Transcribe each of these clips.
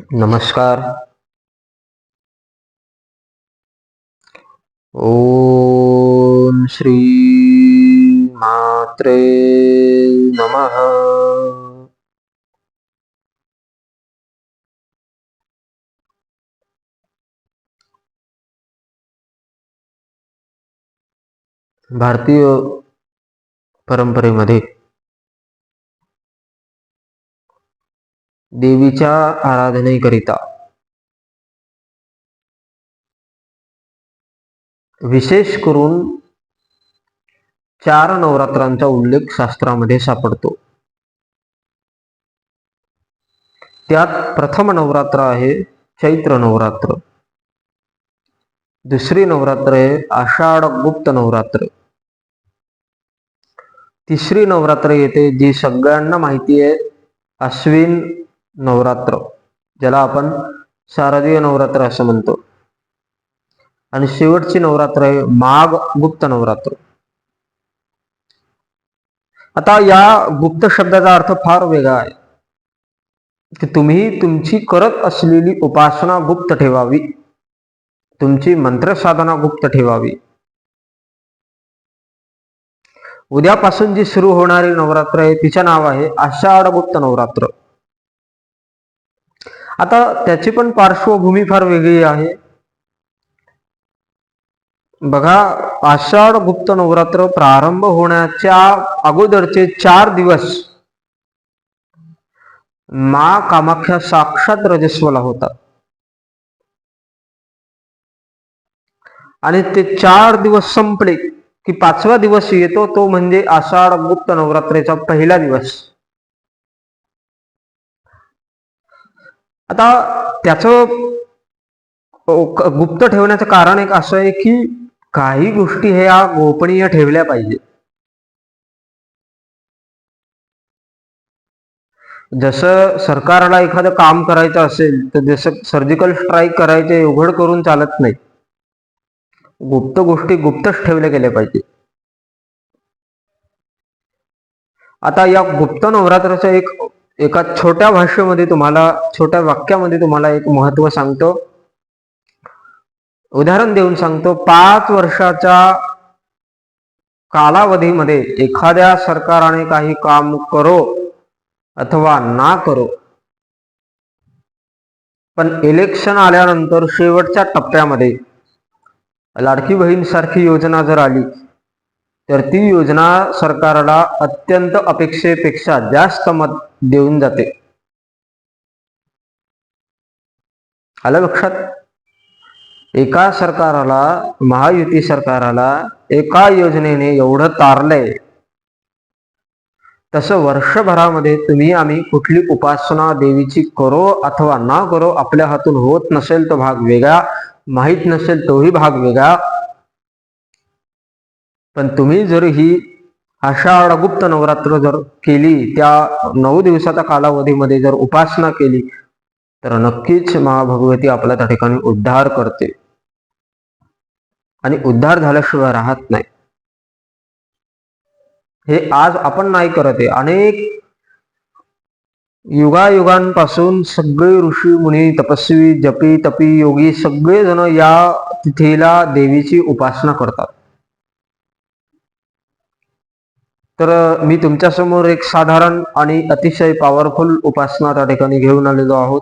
नमस्कार. ओम श्री मात्रे नमः. भारतीय परंपरेमध्ये देवीच्या आराधनेकरिता. विशेष करून चार नवरात्रांचा उल्लेख शास्त्रामध्ये सापडतो. त्यात प्रथम नवरात्र आहे चैत्र नवरात्र. दुसरी नवरात्र आहे आषाढ गुप्त नवरात्र. तिसरी नवरात्र येते जी सगळ्यांना माहिती आहे अश्विन नवरात्र ज्याला आपण शारदीय नवरात्र असं म्हणतो. आणि शेवटची नवरात्र आहे माघ गुप्त नवरात्र. आता या गुप्त शब्दाचा अर्थ फार वेगळा आहे. की तुम्ही तुमची करत असलेली उपासना गुप्त ठेवावी. तुमची मंत्रसाधना गुप्त ठेवावी. उद्यापासून जी सुरू होणारी नवरात्र आहे तिचं नाव आहे आषाढ गुप्त नवरात्र. आता त्याची पण पार्श्वभूमी फार वेगळी आहे. बघा आषाढ गुप्त नवरात्र प्रारंभ होण्याच्या अगोदरचे चार दिवस मा कामाख्या साक्षात रजस्वला होतात आणि ते चार दिवस संपले की पाचवा दिवस येतो तो म्हणजे आषाढ गुप्त नवरात्रेचा पहिला दिवस. आता त्याचं गुप्त ठेवण्याचं कारण एक असं आहे की काही गोष्टी ह्या गोपनीय ठेवल्या पाहिजे जसं सरकारला एखादं काम करायचं असेल तर जसं सर्जिकल स्ट्राईक करायचे उघड करून चालत नाही. गुप्त गोष्टी गुप्तच ठेवल्या गेल्या पाहिजे आता या गुप्त नवरात्राचं एक एका छोट्या भाषेमध्ये तुम्हाला छोट्या वाक्यामध्ये तुम्हाला एक महत्त्व सांगतो. उदाहरण देऊन सांगतो. पाच वर्षाच्या कालावधीमध्ये एखाद्या सरकाराने काही काम करो अथवा ना करो पण इलेक्शन आल्यानंतर शेवटच्या टप्प्यामध्ये लाडकी बहीण सारखी योजना जर आली तर ती योजना सरकारला अत्यंत अपेक्षेपेक्षा जास्त मत देऊन जाते. आलं लक्षात? एका सरकाराला महायुती सरकाराला एका योजनेने एवढं तारलंय. तसं वर्षभरामध्ये तुम्ही आम्ही कुठली उपासना देवीची करो अथवा ना करो आपल्या हातून होत नसेल तो भाग वेगळा माहीत नसेल तोही भाग वेगळा पण तुम्ही जर ही आषाढगुप्त नवरात्र जर केली त्या नऊ दिवसाच्या कालावधीमध्ये जर उपासना केली तर नक्कीच महाभगवती आपल्या त्या ठिकाणी उद्धार करते. आणि उद्धार झाल्याशिवाय राहत नाही. हे आज आपण नाही करत आहे. अनेक युगायुगांपासून सगळे ऋषी मुनी तपस्वी जपी तपी योगी सगळे जण या तिथेला देवीची उपासना करतात. तर मी तुमच्यासमोर एक साधारण आणि अतिशय पॉवरफुल उपासना त्या ठिकाणी घेऊन आलेलो आहोत.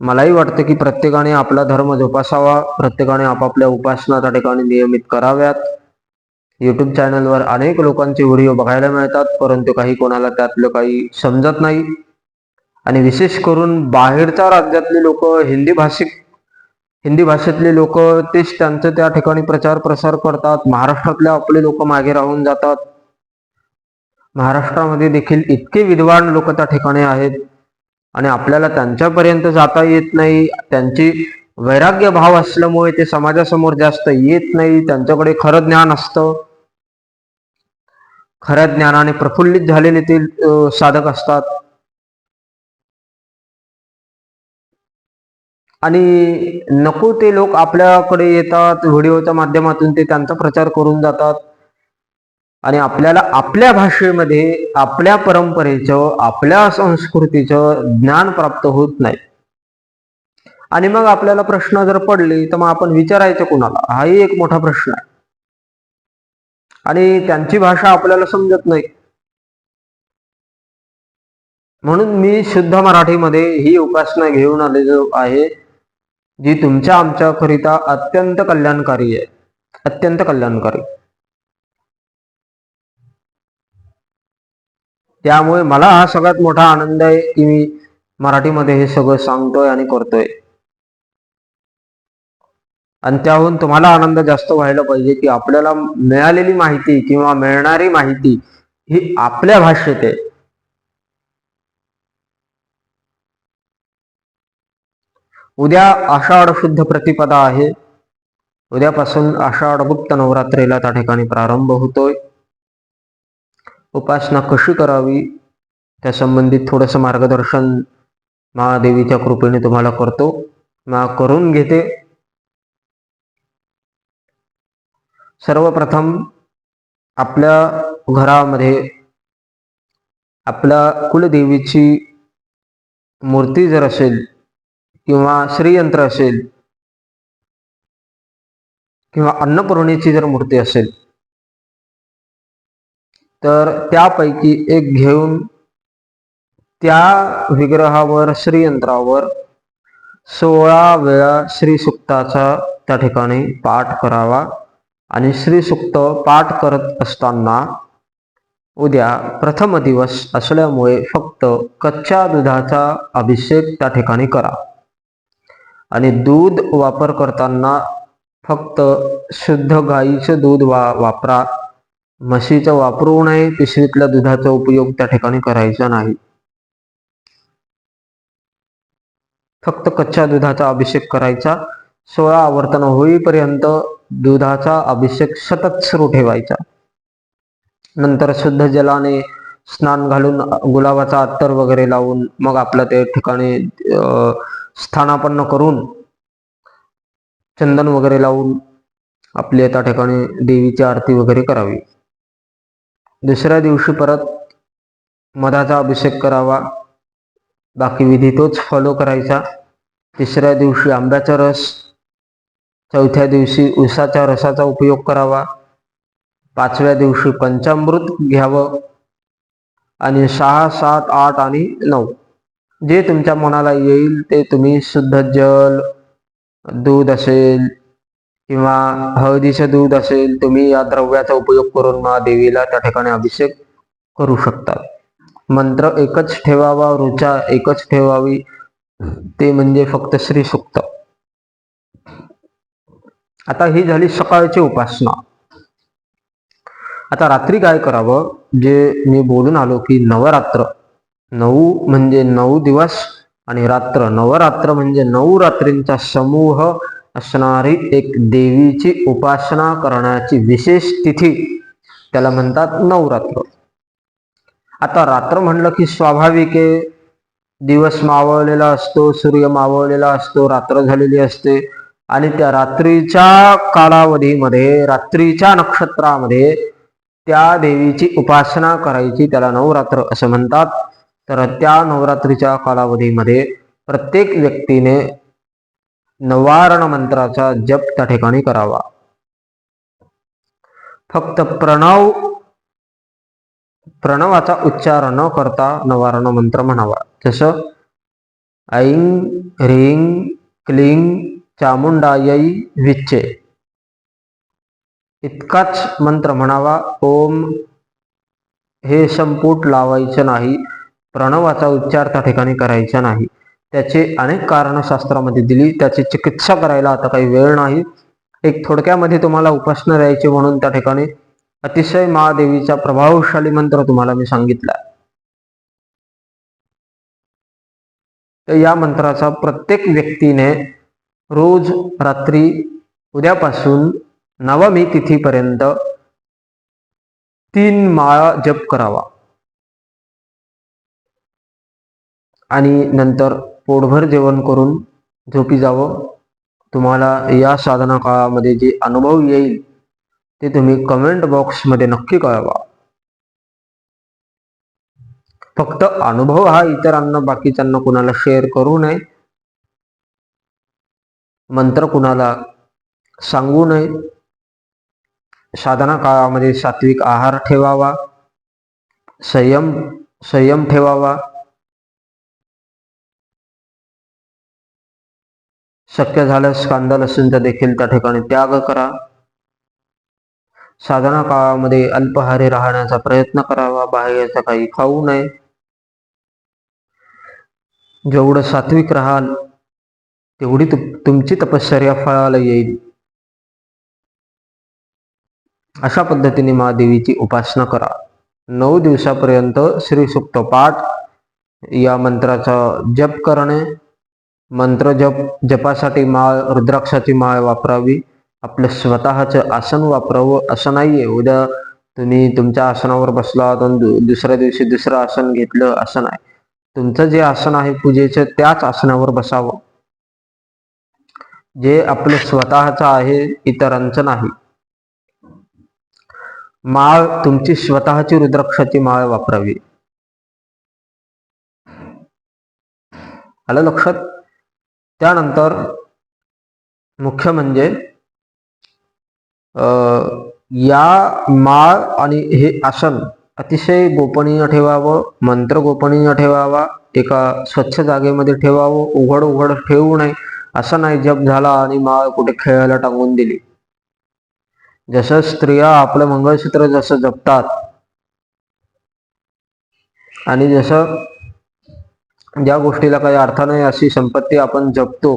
मलाही वाटतं की प्रत्येकाने आपला धर्म जोपासावा प्रत्येकाने आपापल्या उपासना त्या ठिकाणी नियमित कराव्यात. युट्यूब चॅनलवर अनेक लोकांचे व्हिडिओ बघायला मिळतात परंतु काही कोणाला त्यातलं काही समजत नाही. आणि विशेष करून बाहेरच्या राज्यातले लोक हिंदी भाषिक हिंदी भाषेतले लोक तेच त्यांचं त्या ठिकाणी प्रचार प्रसार करतात. महाराष्ट्रातले आपले लोक मागे राहून जातात. महाराष्ट्रामध्ये देखील इतके विद्वान लोक त्या ठिकाणी आहेत. आणि आपल्याला त्यांच्यापर्यंत जाता येत नाही. त्यांची वैराग्य भाव असल्यामुळे ते समाजासमोर जास्त येत नाही. त्यांच्याकडे खरं ज्ञान असतं. खऱ्या ज्ञानाने प्रफुल्लित झालेले ते साधक असतात. आणि नको ते लोक आपल्याकडे येतात व्हिडिओच्या माध्यमातून ते त्यांचा प्रचार करून जातात. आणि आपल्याला आपल्या भाषेमध्ये आपल्या परंपरेचं आपल्या संस्कृतीचं ज्ञान प्राप्त होत नाही. आणि मग आपल्याला प्रश्न जर पडले तर मग आपण विचारायचं कुणाला? हाही एक मोठा प्रश्न आहे. आणि त्यांची भाषा आपल्याला समजत नाही. म्हणून मी शुद्ध मराठीमध्ये ही उपासना घेऊन आलेलो आहे. जी तुमच्या आमच्याकरिता अत्यंत कल्याणकारी आहे. अत्यंत कल्याणकारी. त्यामुळे मला हा सगळ्यात मोठा आनंद आहे की मी मराठीमध्ये हे सगळं सांगतोय आणि करतोय. आणि त्याहून तुम्हाला आनंद जास्त व्हायला पाहिजे की आपल्याला मिळालेली माहिती किंवा मिळणारी माहिती ही आपल्या भाषेत आहे. उद्या आषाढ शुद्ध प्रतिपदा आहे. उद्यापासून आषाढ गुप्त नवरात्रीला त्या ठिकाणी प्रारंभ होतोय. उपासना कशी करावी? त्या संबंधित थोडंसं मार्गदर्शन महादेवीच्या कृपेने तुम्हाला करतो. मा करून घेते. सर्वप्रथम आपल्या घरामध्ये आपल्या कुलदेवीची मूर्ती जर असेल किंवा श्रीयंत्र असेल किंवा अन्नपूर्णेची जर मूर्ती असेल तर त्यापैकी एक घेऊन त्या विग्रहावर श्रीयंत्रावर सोळा वेळा श्रीसुक्ताचा त्या ठिकाणी पाठ करावा. आणि श्रीसुक्त पाठ करत असताना उद्या प्रथम दिवस असल्यामुळे फक्त कच्च्या दुधाचा अभिषेक त्या ठिकाणी करा. आणि दूध वापर करताना फक्त शुद्ध गाईचं दूध वा वापरा. म्हशीचं वापरू नये पिशवीतल्या दुधाचा उपयोग त्या ठिकाणी करायचा नाही. फक्त कच्च्या दुधाचा अभिषेक करायचा. सोळा आवर्तन होईपर्यंत दुधाचा अभिषेक सतत सुरू ठेवायचा. नंतर शुद्ध जलाने स्नान घालून गुलाबाचा अत्तर वगैरे लावून मग आपलं ते ठिकाणी स्थानापन्न करून चंदन वगैरे लावून आपली त्या ठिकाणी देवीची आरती वगैरे करावी. दुसऱ्या दिवशी परत मधाचा अभिषेक करावा. बाकी विधी तोच फॉलो करायचा. तिसऱ्या दिवशी आंब्याचा रस चौथ्या दिवशी उसाच्या रसाचा उपयोग करावा. पाचव्या दिवशी पंचामृत घ्यावं. आणि सहा सात आठ आणि नऊ. जे तुमच्या मनाला येईल ते तुम्ही शुद्ध जल दूध असेल किंवा हळदीचं दूध असेल तुम्ही या द्रव्याचा उपयोग करून महादेवीला त्या ठिकाणी अभिषेक करू शकता. मंत्र एकच ठेवावा रुचा एकच ठेवावी ते म्हणजे फक्त श्री सुक्त. आता ही झाली सकाळची उपासना. आता रात्री काय करावं? जे मी बोलून आलो की नवरात्र. नऊ म्हणजे नऊ दिवस आणि रात्र. नवरात्र म्हणजे नऊ रात्रींचा समूह असणारी एक देवीची उपासना करण्याची विशेष तिथी. त्याला म्हणतात नवरात्र. आता रात्र म्हणलं की स्वाभाविक आहे. दिवस मावळलेला असतो सूर्य मावळलेला असतो रात्र झालेली असते. आणि त्या रात्रीच्या कालावधीमध्ये रात्रीच्या नक्षत्रामध्ये त्या देवीची उपासना करायची त्याला नवरात्र असं म्हणतात. तर त्या नवरात्रीच्या कालावधीमध्ये प्रत्येक व्यक्तीने नवारण मंत्राचा जप त्या ठिकाणी करावा. फक्त प्रणव प्रणवाचा उच्चार न करता नवारण मंत्र म्हणावा. जसं ऐंग ह्रींग क्लिंग चामुंडायई विच्चे. इतकाच मंत्र म्हणावा ओम हे संपूट लावायचं नाही प्रणवाचा उच्चार त्या ठिकाणी करायचा नाही. त्याचे अनेक कारण शास्त्रामध्ये दिली त्याची चिकित्सा करायला आता काही वेळ नाही. एक थोडक्यामध्ये तुम्हाला उपासना द्यायची म्हणून त्या ठिकाणी अतिशय महादेवीचा प्रभावशाली मंत्र तुम्हाला मी सांगितला. तर या मंत्राचा प्रत्येक व्यक्तीने रोज रात्री उद्यापासून नवमी तिथीपर्यंत तीन माळा जप करावा. आणि नंतर पोटभर जेवण करून झोपी जावं. तुम्हाला या साधना काळामध्ये जे अनुभव येईल ते तुम्ही कमेंट बॉक्समध्ये नक्की कळवा. फक्त अनुभव हा इतरांना बाकीच्यांना कुणाला शेअर करू नये मंत्र कुणाला सांगू नये. साधना काळामध्ये सात्विक आहार ठेवावा संयम संयम ठेवावा. शक्य झाल्यास कांदा लसूणचा देखील त्या ठिकाणी त्याग करा. साधना काळामध्ये अल्पहारी राहण्याचा प्रयत्न करावा बाहेरचा काही खाऊ नये. जेवढं सात्विक राहाल तेवढी तु- तुमची तपश्चर्या फळाला येईल. अशा पद्धतीने महादेवीची उपासना करा. नऊ दिवसापर्यंत श्री सुप्त पाठ या मंत्राचा जप करणे. मंत्र जप जपासाठी माळ रुद्राक्षाची माळ वापरावी. आपलं स्वतःचं आसन वापरावं असं नाहीये. उद्या तुम्ही तुमच्या आसनावर बसला आणि दु- दुसऱ्या दिवशी दुसरं आसन घेतलं असं नाही. तुमचं जे आसन आहे पूजेचं त्याच आसनावर बसावं. जे आपलं स्वतःचं आहे इतरांचं नाही. माळ तुमची स्वतःची रुद्राक्षाची माळ वापरावी. आलं लक्षात? त्यानंतर मुख्य म्हणजे अं, या माळ आणि हे आसन अतिशय गोपनीय ठेवावं मंत्र गोपनीय ठेवावा एका स्वच्छ जागेमध्ये ठेवावं उघड उघड ठेवू नये असं नाही जप झाला आणि माळ कुठे खेळायला टांगून दिली. जसं स्त्रिया आपलं मंगळसूत्र जसं जपतात आणि जसं ज्या गोष्टीला काही अर्थ नाही अशी संपत्ती आपण जपतो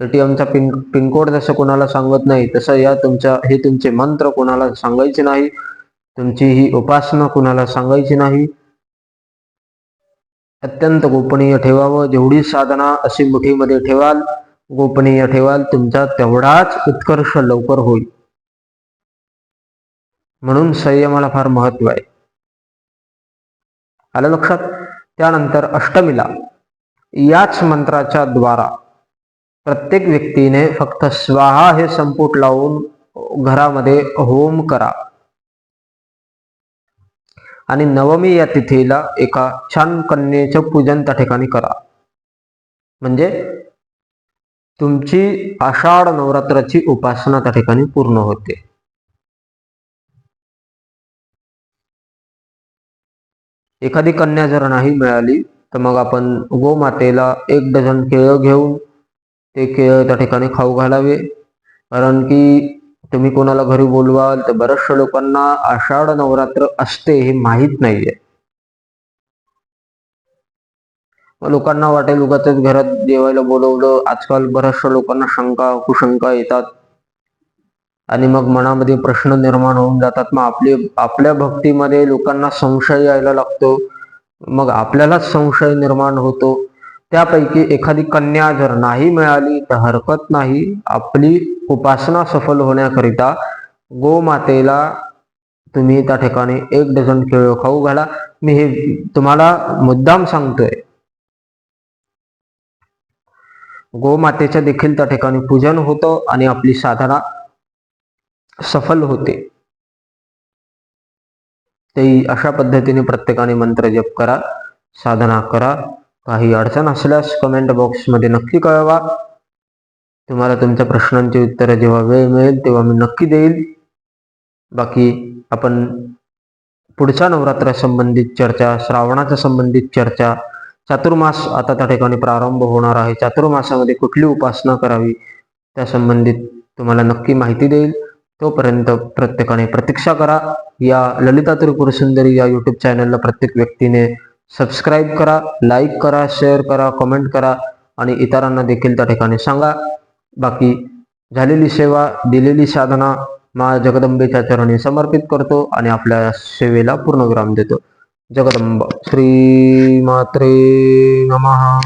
एटीएमचा पिन पिनकोड जसं कोणाला सांगत नाही तसं या तुमच्या हे तुमचे मंत्र कोणाला सांगायचे नाही तुमची ही उपासना कुणाला सांगायची नाही. अत्यंत गोपनीय ठेवावं जेवढी साधना अशी मुठीमध्ये ठेवाल गोपनीय ठेवाल तुमचा तेवढाच उत्कर्ष लवकर होईल. म्हणून संयमाला फार महत्त्व आहे. आलं लक्षात? त्यानंतर अष्टमीला याच मंत्राच्या द्वारा प्रत्येक व्यक्तीने फक्त स्वाहा हे संपुट लावून घरामध्ये होम करा. आणि नवमी या तिथीला एका छान कन्येचं पूजन त्या ठिकाणी करा. म्हणजे तुमची आषाढ नवरात्राची उपासना त्या ठिकाणी पूर्ण होते. एखादी कन्या जर नाही मिळाली तर मग आपण गोमातेला एक डझन केळं घेऊन ते केळं त्या ठिकाणी खाऊ घालावे. कारण की तुम्ही कोणाला घरी बोलवाल तर बऱ्याचशा लोकांना आषाढ नवरात्र असते हे माहीत नाहीये. मग लोकांना वाटेल उगाच घरात जेवायला बोलवलं. आजकाल बऱ्याचशा लोकांना शंका कुशंका येतात. आणि मग मनामध्ये प्रश्न निर्माण होऊन जातात. मग आपली आपल्या भक्तीमध्ये लोकांना संशय यायला लागतो. मग आपल्यालाच संशय निर्माण होतो. त्यापैकी एखादी कन्या जर नाही मिळाली तर हरकत नाही. आपली उपासना सफल होण्याकरिता गोमातेला तुम्ही त्या ठिकाणी एक डझन केळं खाऊ घाला. मी हे तुम्हाला मुद्दाम सांगतोय. गोमातेचं देखील त्या ठिकाणी पूजन होतं आणि आपली साधना सफल होते. ते अशा पद्धतीने प्रत्येकाने मंत्र जप करा साधना करा. काही अडचण असल्यास कमेंट बॉक्समध्ये नक्की कळवा. तुम्हाला तुमच्या प्रश्नांची उत्तरं जेव्हा वेळ मिळेल तेव्हा मी नक्की देईल. बाकी आपण पुढच्या नवरात्रा संबंधित चर्चा श्रावणाच्या संबंधित चर्चा चातुर्मास आता त्या ठिकाणी प्रारंभ होणार आहे. चातुर्मासामध्ये कुठली उपासना करावी त्या संबंधित तुम्हाला नक्की माहिती देईल. तोपर्यंत प्रत्येकाने प्रतीक्षा करा. या ललिता त्रिपुर सुंदरी या यूट्यूब चॅनलला प्रत्येक व्यक्तीने सबस्क्राईब करा लाईक करा शेअर करा कमेंट करा आणि इतरांना देखील त्या ठिकाणी सांगा. बाकी झालेली सेवा दिलेली साधना मा जगदंबेच्या चरणी समर्पित करतो आणि आपल्या सेवेला पूर्णविराम देतो. जगदंब श्री मात्रे नमः.